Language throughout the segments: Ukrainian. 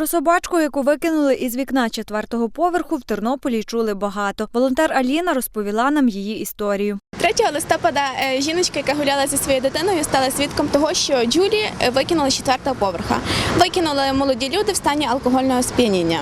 Про собачку, яку викинули із вікна четвертого поверху, в Тернополі чули багато. Волонтер Аліна розповіла нам її історію. 3 листопада е, жіночка, яка гуляла зі своєю дитиною, стала свідком того, що Джулі е, викинули з четвертого поверха. Викинули молоді люди в стані алкогольного сп'яніння.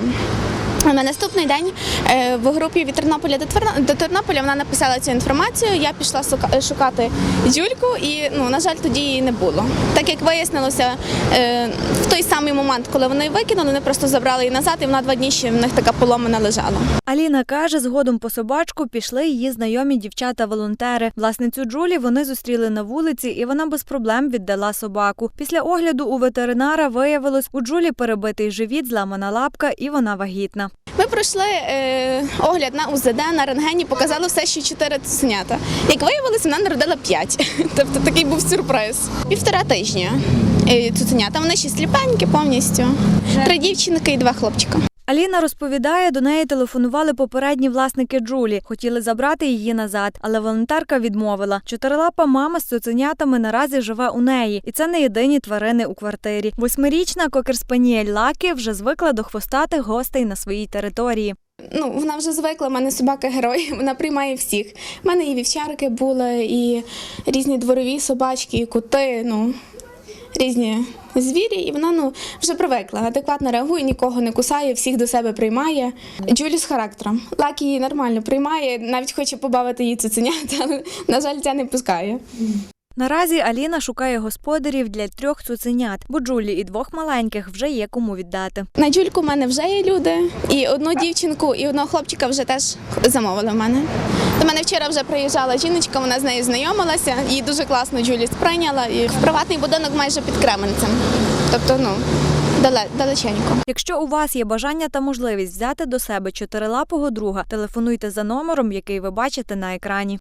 На наступний день е, в групі від Тернополя до Тернополя вона написала цю інформацію. Я пішла шукати Джульку, і ну на жаль, тоді її не було. Так як вияснилося е, в той самий момент, коли вони її викинули, вони просто забрали її назад, і вона два дні ще в них така поломана лежала. Аліна каже, згодом по собачку пішли її знайомі дівчата-волонтери. Власницю Джулі вони зустріли на вулиці, і вона без проблем віддала собаку. Після огляду у ветеринара виявилось, у Джулі перебитий живіт, зламана лапка, і вона вагітна. Ми пройшли е, огляд на УЗД, на рентгені, показали все, що чотири цуценята. Як виявилося, вона народила п'ять. Тобто такий був сюрприз. Півтора тижня е, цуценята. Вони ще сліпенькі повністю. Три дівчинки і два хлопчика. Аліна розповідає, до неї телефонували попередні власники Джулі, хотіли забрати її назад, але волонтерка відмовила. Чотирилапа мама з цуценятами наразі живе у неї, і це не єдині тварини у квартирі. Восьмирічна кокер-спаніель вже звикла до хвостатих гостей на своїй території. Ну, вона вже звикла, в мене собака герой, вона приймає всіх. У мене і вівчарки були, і різні дворові собачки, і коти, ну, різні звірі, і вона ну, вже привикла, адекватно реагує, нікого не кусає, всіх до себе приймає. Джулі з характером. Лак її нормально приймає, навіть хоче побавити її цуценят, але, на жаль, ця не пускає. Наразі Аліна шукає господарів для трьох цуценят, бо Джулі і двох маленьких вже є кому віддати. На Джульку в мене вже є люди, і одну дівчинку, і одного хлопчика вже теж замовили в мене. До мене вчора вже приїжджала жіночка, вона з нею знайомилася, її дуже класно Джулі сприйняла. І в приватний будинок майже під Кременцем. Тобто, ну, далеченько. Якщо у вас є бажання та можливість взяти до себе чотирилапого друга, телефонуйте за номером, який ви бачите на екрані.